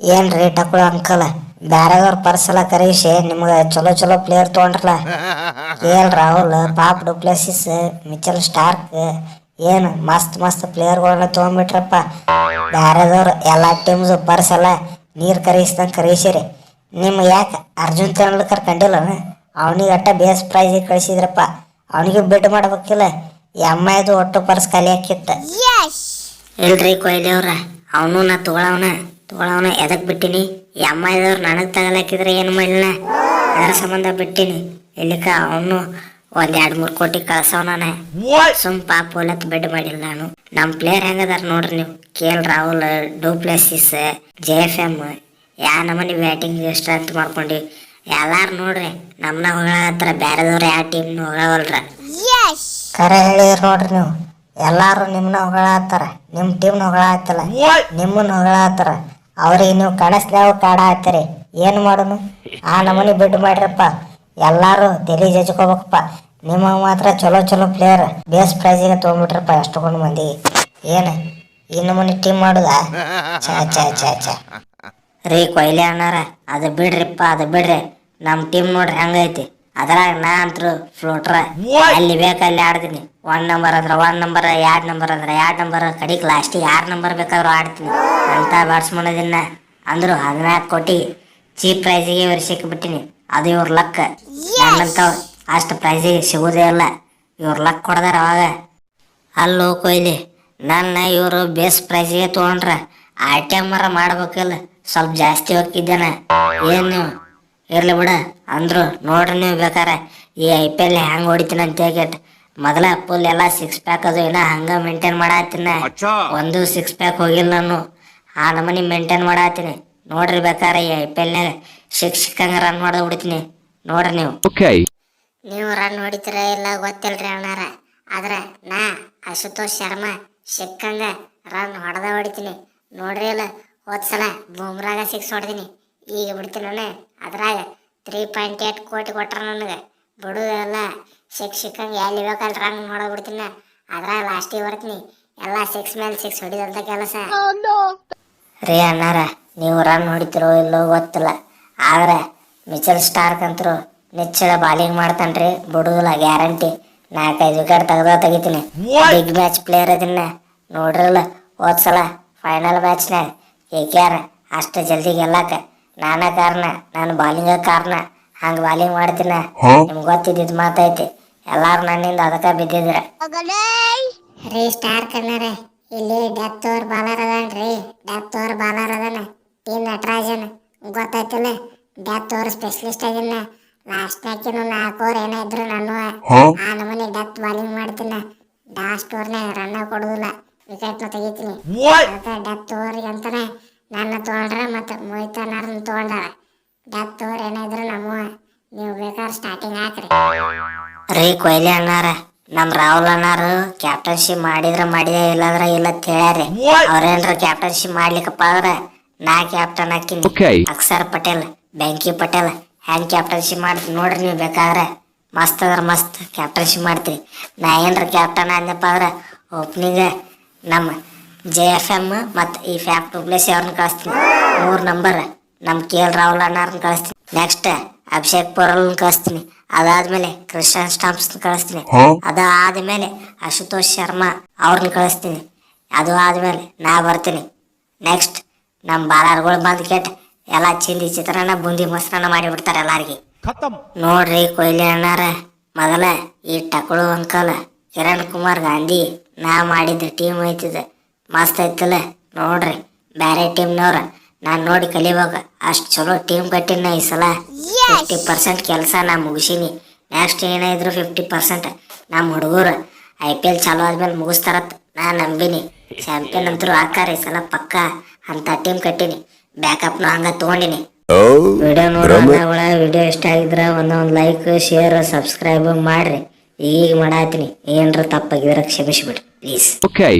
ಏನ್ರಿ ಟಕ್ಕಳು ಅಂಕಲ್ ಬ್ಯಾರೆದವ್ರ ಪರ್ಸಲ ಕರೀಶಿ ಕರೀಸಿ ನಿಮ್ಗೆ ಚಲೋ ಚಲೋ ಪ್ಲೇಯರ್ ತಗೊಂಡ್ರಲ್ಲ. ಏನ್ ಎಲ್ ರಾಹುಲ್ ಪಾಪ್ ಡುಪ್ಲೆಸಿಸ್ ಮಿಚಲ್ ಸ್ಟಾರ್ಕ್ ಏನು ಮಸ್ತ್ ಮಸ್ತ್ ಪ್ಲೇಯರ್ಗಳನ್ನ ತಗೊಂಡ್ಬಿಟ್ರಪ್ಪ ಬ್ಯಾರೆದವ್ರು ಎಲ್ಲ ಟೀಮ್ಸ್ ಪರ್ಸಲ ನೀರ್ ಕರೀಸ್ದಂಗೆ ಕರೀಸಿರಿ ನಿಮ್ಗೆ ಯಾಕೆ ಅರ್ಜುನ್ ತೆಂಡೂಲ್ಕರ್ ಕಂಡಿಲ್ಲ? ಅವನಿಗೆ ಅಟ್ಟ ಬೇಸ್ ಪ್ರೈಸಿಗೆ ಕಳಿಸಿದ್ರಪ್ಪ. ಅವನಿಗೆ ಬಿಡ್ ಮಾಡ್ಬೇಕಿಲ್ಲ. ಎಮ್ಮ ಅಮ್ಮಾಯ್ದು ಒಟ್ಟು ಪರ್ಸ್ ಖಾಲಿ ಹಾಕಿತ್ತ ಇಲ್ರಿ ಕೊಹ್ಲಿ ಅವ್ರ ಅವನು ನಾ ತಗೊಳವನ. ತಗೊಳವನ ಎದಕ್ ಬಿಟ್ಟಿನಿ? ಈ ಇದ್ರು ನನಗೆ ತಗಲಾಕಿದ್ರೆ ಏನು ಮಾಡಿಲ್ಲ ಅದರ ಸಂಬಂಧ ಬಿಟ್ಟಿನಿ. ಇಲ್ಲಿಕ ಅವನು ಒಂದ್ ಎರಡ್ ಮೂರ್ ಕೋಟಿ ಕಳ್ಸವನ ಸುಮ್ ಪಾಪ ಹೋಲತ್ ಬೆಡ್ ಮಾಡಿಲ್ಲ ನಾನು. ನಮ್ ಪ್ಲೇಯರ್ ಹೆಂಗದಾರ ನೋಡ್ರಿ ನೀವು? K L Rahul du Plessis J F M ಯಾ ನಮನಿ ಬ್ಯಾಟಿಂಗ್ ಸ್ಟ್ರೆಂತ್ ಮಾಡ್ಕೊಂಡಿ. ಎಲ್ಲಾರು ನೋಡ್ರಿ ನಮ್ನ ಹೊಗಳಾತ್ರ ಬೇರೆದವ್ರು ಯಾವ ಟೀಮ್ ಹೊಗಳವಲ್ರ? ಕರೆ ಹೇಳಿದ್ರಿ ನೋಡ್ರಿ ನೀವು. ಎಲ್ಲಾರು ನಿಮ್ನ ಹೊಗಳತ್ತಾರ ನಿಮ್ ಟೀಮ್ನ ಹೊಗಳಾತ್ತಲ್ಲ ನಿಮ್ಮನ್ನ ಹೊಗಳಾತ್ತಾರ ಅವ್ರಿಗೆ ನೀವು ಕಾಣಿಸ್ಲಾವ ಕಾಡ ಹಾಕ್ತಾರೆ ಏನು ಮಾಡೋನು? ಆ ನಮೂನಿ ಬಿಡ್ ಮಾಡ್ರಪ್ಪ. ಎಲ್ಲಾರು ತಲೆ ಜಜ್ಕೋಬೇಕಪ್ಪ. ನಿಮ್ಮ ಮಾತ್ರ ಚಲೋ ಚಲೋ ಪ್ಲೇಯರ್ ಬೇಸ್ ಪ್ರೈಸಿಗೆ ತೊಗೊಂಡ್ಬಿಟ್ರಪ್ಪ ಎಷ್ಟೊಂದು ಮಂದಿ. ಏನು? ಈ ನಮೂನಿ ಟೀಮ್ ಮಾಡುದ? ಚಾ ಚಾ ಚಾ ಚಾ ರೀ ಕೊಯ್ಲಿ ಅಣ್ಣಾರ, ಅದು ಬಿಡ್ರಿಪ್ಪ, ಅದು ಬಿಡ್ರಿ. ನಮ್ಮ ಟೀಮ್ ನೋಡ್ರಿ, ಹಂಗೈತಿ. ಅದ್ರಾಗ ನಾ ಅಂತೂ ಫ್ಲೋಟ್ರ ಅಲ್ಲಿ ಬೇಕಲ್ಲಿ ಆಡ್ತೀನಿ. ಒನ್ ನಂಬರ್ ಅಂದ್ರೆ ಒನ್ ನಂಬರ್ ಎರಡ್ ನಂಬರ್ ಅಂದ್ರೆ ಎರಡ್ ನಂಬರ್ ಕಡಿಕ್ ಲಾಸ್ಟಿಗೆ ಆರು ನಂಬರ್ ಬೇಕಾದ್ರೂ ಆಡ್ತೀನಿ. ಅಂತ ಬ್ಯಾಟ್ಸ್ಮನ್ ಅದನ್ನ ಅಂದ್ರು ಹದಿನಾಲ್ಕು ಕೋಟಿ ಚೀಪ್ ಪ್ರೈಸಿಗೆ ಇವ್ರು ಸಿಕ್ಕಿಬಿಟ್ಟಿನಿ ಅದು ಇವ್ರ ಲಕ್ ನನ್ನಂತವ್ ಅಷ್ಟು ಪ್ರೈಸಿಗೆ ಸಿಗೋದೇ ಇಲ್ಲ. ಇವ್ರ ಲಕ್ ಕೊಡ್ದಾರ ಅವಾಗ. ಅಲ್ಲೋ ಕೊಯ್ಲಿ ನನ್ನ ಇವರು ಬೇಸ್ ಪ್ರೈಸಿಗೆ ತೊಗೊಂಡ್ರ ಆಟಮರ ಮಾಡ್ಬೇಕಲ್ಲ. ಸ್ವಲ್ಪ ಜಾಸ್ತಿ ಹೋಗಿದ್ದೇನೆ ಏನು ಇರ್ಲಿ ಬಿಡ. ಅಂದ್ರು ನೋಡ್ರಿ ನೀವು ಬೇಕಾರೆ ಈ ಐ ಪಿ ಎಲ್ ಹೆಂಗೆ ಹೊಡಿತೀನಿ ಅಂತ ಹೇಳ್ಬಿಟ್ಟು ಮೊದಲ ಫುಲ್ ಎಲ್ಲ ಸಿಕ್ಸ್ ಪ್ಯಾಕ್ ಅದು ಇನ್ನ ಹಂಗ ಮೇಂಟೈನ್ ಮಾಡತ್ತೀನಿ ಒಂದು ಸಿಕ್ಸ್ ಪ್ಯಾಕ್ ಹೋಗಿಲ್ಲ ನಾನು. ಆ ನಮನಿ ಮೇಂಟೈನ್ ಮಾಡತ್ತೀನಿ ನೋಡ್ರಿ ಬೇಕಾರೆ ಈ ಐ ಪಿ ಎಲ್ನಾಗ ಸಿಕ್ ಸಿಕ್ಕಂಗೆ ರನ್ ಮಾಡೋದು ಬಿಡ್ತೀನಿ. ನೋಡ್ರಿ ನೀವು. ನೀವು ರನ್ ಹೊಡಿತೀರ ಇಲ್ಲ ಗೊತ್ತಿಲ್ರಿ ಅಣ್ಣಾರ. ಆದ್ರೆ ನಾ ಅಶುತೋಷ್ ಶರ್ಮಾ ಸಿಕ್ಕಂಗ ರನ್ ಹೊಡೆದ ಹೊಡಿತೀನಿ. ನೋಡ್ರಿ ಇಲ್ಲ ಹೋದ್ಸಲ ಬೂಮ್ರಾಗ ಸಿಕ್ಸ್ ಹೊಡೆದಿನಿ. ಈಗ ಬಿಡ್ತೀನಿ ನಾನು ಅದ್ರಾಗ ತ್ರೀ ಪಾಯಿಂಟ್ ಏಟ್ ಕೋಟಿ ಕೊಟ್ರ ನನಗೆ. ಬಿಡುದೆಲ್ಲ ಸಿಕ್ಸ್ ಸಿಕ್ಕಂಗ ಎಲ್ಲಿ ಬೇಕಲ್ಲ ರಂಗ್ ಹೊಡೆದ್ ಬಿಡ್ತೀನಿ ನಾ. ಅದ್ರಾಗ ಲಾಸ್ಟಿಗೆ ಬರ್ತೀನಿ. ಎಲ್ಲ ಸಿಕ್ಸ್ ಮೇಲೆ ಸಿಕ್ಸ್ ಹೊಡಿದಂತ ಕೆಲಸ. ರೀ ಅಣ್ಣಾರ ನೀವು ರನ್ ಹೊಡಿತಿರೋ ಇಲ್ಲೋ ಗೊತ್ತಿಲ್ಲ. ಆದ್ರೆ ಮಿಚಲ್ ಸ್ಟಾರ್ಕ್ ಅಂತರು ನಿಚ್ಚಳ ಬಾಲಿಂಗ್ ಮಾಡ್ತಾನ್ರಿ ಬಿಡುದಿಲ್ಲ ಗ್ಯಾರಂಟಿ ನಾಲ್ಕೈದು ವಿಕೆಟ್ ತೆಗ್ದ ತೆಗಿತೀನಿ. ಬಿಗ್ ಮ್ಯಾಚ್ ಪ್ಲೇಯರ್ ಅದನ್ನ ನೋಡ್ರಲ್ಲ ಹೋದ್ಸಲ ಫೈನಲ್ ಮ್ಯಾಚ್ನಾಗ ಕೆ ಕೆ ಆರ್ ಅಷ್ಟು ಜಲ್ದಿ ಗೆಲ್ಲಾಕ. ನಾನ ಕಾರಣ ನಾನು ಬಾಲಿಂಗ ಕಾರಣ ಹಂಗ ಬಾಲಿಂಗ್ ಮಾಡ್ತೀನ. ನಿಮ್ಗೆ ಗೊತ್ತಿದ್ದಿದ್ ಮಾತೈತಿ. ಎಲ್ಲಾರು ನನ್ನಿಂದ ಅದಕ್ಕ ಬಿದ್ದಿದ್ರ. ರೀ ಸ್ಟಾರ್ ಕನ್ನರ ಇಲ್ಲಿ ಡೆತ್ ಓವರ್ ಬಾಲರ್ ರೀ. ಡೆತ್ ಓವರ್ ಬಾಲರ್ ಅದಾನ ಟಿ ನಟರಾಜನ್. ಗೊತ್ತಾಯ್ತಿಲ್ಲ ಡೆತ್ ಓವರ್ ಸ್ಪೆಷಲಿಸ್ಟ್ ಆಗಿನ. ಲಾಸ್ಟ್ ಮ್ಯಾಚಿನ ನಾಲ್ಕು ಓವರ್ ಏನೇ ಇದ್ರು ನಾನು ಆ ನಮೂನಿ ಡೆತ್ ಬಾಲಿಂಗ್ ಮಾಡ್ತೀನ. ಲಾಸ್ಟ್ ಓವರ್ನಾಗ ರನ್ ಕೊಡುದಿಲ್ಲ. ವಿಕೆಟ್ನ ತೆಗಿತೀನಿ. ಡೆತ್ ಓವರ್ಗೆ ಅಂತಾನೆ ನನ್ನ ತೊಗೊಂಡ್ರ ಮತ್ತು ಮೋಹಿತ ನಾರನ್ನ ತೊಗೊಂಡಾರ ಡೆತ್ ತೋರ್ ಏನೇ ಇದ್ರು ನಮ್ಮ ನೀವು ಬೇಕಾದ್ರೆ ಸ್ಟಾರ್ಟಿಂಗ್ ಹಾಕ್ರಿ. ರೀ ಕೊಹ್ಲಿ ಅಣ್ಣಾರ ನಮ್ಮ ರಾಹುಲ್ ಅಣ್ಣಾರು ಕ್ಯಾಪ್ಟನ್ಶಿಪ್ ಮಾಡಿದ್ರ ಮಾಡಿದ ಇಲ್ಲಂದ್ರ ಇಲ್ಲ ಅಂತ ಹೇಳ್ಯಾರಿ. ಅವ್ರೇನ್ರ ಕ್ಯಾಪ್ಟನ್ಶಿಪ್ ಮಾಡ್ಲಿಕ್ಕಪ್ಪ ಅಂದ್ರ ನಾ ಕ್ಯಾಪ್ಟನ್ ಹಾಕಿನಿ. ಅಕ್ಷರ್ ಪಟೇಲ್ ಬೆಂಕಿ ಪಟೇಲ್ ಹೆಂಗ್ ಕ್ಯಾಪ್ಟನ್ಶಿಪ್ ಮಾಡ್ತೀನಿ ನೋಡ್ರಿ ನೀವು ಬೇಕಾದ್ರೆ. ಮಸ್ತ್ ಅದ್ರ ಮಸ್ತ್ ಕ್ಯಾಪ್ಟನ್ಶಿಪ್ ಮಾಡ್ತೀನಿ ನಾ ಏನ್ರ ಕ್ಯಾಪ್ಟನ್ ಅಂದಪ್ಪ ಅಂದ್ರ ಓಪನಿಂಗ್ ನಮ್ಮ ಜೆ ಎಫ್ ಎಂ ಮತ್ತು ಈ ಫ್ಯಾಪ್ ಪ್ಲೇಸ್ ಅವ್ರನ್ನ ಕಳಿಸ್ತೀನಿ. ಮೂರ್ ನಂಬರ್ ನಮ್ ಕೆ ಎಲ್ ರಾಹುಲ್ ಅಣ್ಣಾರನ್ನ ಕಳಿಸ್ತೀನಿ. ನೆಕ್ಸ್ಟ್ ಅಭಿಷೇಕ್ ಪೊರಲ್ ಕಳಿಸ್ತೀನಿ. ಅದಾದ್ಮೇಲೆ ಕ್ರಿಶನ್ ಸ್ಟಾಂಪ್ಸ್ ಕಳಿಸ್ತೀನಿ. ಅದಾದ್ಮೇಲೆ ಅಶುತೋಷ್ ಶರ್ಮಾ ಅವ್ರನ್ನ ಕಳಿಸ್ತೀನಿ. ಅದು ಆದ್ಮೇಲೆ ನಾ ಬರ್ತೀನಿ. ನೆಕ್ಸ್ಟ್ ನಮ್ಮ ಬಾಲಾರ್ಗಳು ಬಂದ್ ಕೆಟ್ಟ ಎಲ್ಲ ಚಿಂದಿ ಚಿತ್ರಾನ್ನ ಬುಂದಿ ಮೊಸರನ್ನ ಮಾಡಿಬಿಡ್ತಾರೆ ಎಲ್ಲಾರ್ಗಿ. ನೋಡ್ರಿ ಕೊಹ್ಲಿ ಅಣ್ಣಾರ ಮೊದಲ ಈ ಟಕಳು ಅಂಕಲ್ ಕಿರಣ್ ಕುಮಾರ್ ಗಾಂಧಿ ನಾ ಮಾಡಿದ ಟೀಮ್ ಐತಿದ. ಮಸ್ತ್ ಐತಲ್ಲ ನೋಡ್ರಿ. ಬ್ಯಾರೆ ಟೀಮ್ನವ್ರ ನಾನ್ ನೋಡಿ ಕಲಿಬೇಕು. ಅಷ್ಟು ಚಲೋ ಟೀಮ್ ಕಟ್ಟಿನ ಈ ಸಲ. ಫಿಫ್ಟಿ ಪರ್ಸೆಂಟ್ ಕೆಲಸ ನಾ ಮುಗಿಸೀನಿ. ನೆಕ್ಸ್ಟ್ ಏನಾದ್ರು ಫಿಫ್ಟಿ ಪರ್ಸೆಂಟ್ ನಮ್ಮ ಹುಡುಗರು. ಐ ಪಿ ಎಲ್ ಚಾಲೂ ಆದ್ಮೇಲೆ ಮುಗಿಸ್ತಾರತ್ ನಾ ನಂಬಿನಿ. ಚಾಂಪಿಯನ್ ಅಂತೂ ಹಾಕಾರ ಈ ಸಲ ಪಕ್ಕ ಅಂತ ಟೀಮ್ ಕಟ್ಟಿನಿ. ಬ್ಯಾಕಪ್ನು ಹಂಗ ತಗೊಂಡಿನಿ. ವಿಡಿಯೋ ನೋಡೋಣ ವಿಡಿಯೋ ಇಷ್ಟ ಆಗಿದ್ರ ಒಂದೊಂದು ಲೈಕ್ ಶೇರ್ ಸಬ್ಸ್ಕ್ರೈಬ್ ಮಾಡ್ರಿ. ಈಗ ಮಾಡಾತೀನಿ ಏನ್ರ ತಪ್ಪಾಗಿದ್ರೆ ಕ್ಷಮಿಸ್ಬಿಡ್ರಿ ಪ್ಲೀಸ್ Okay.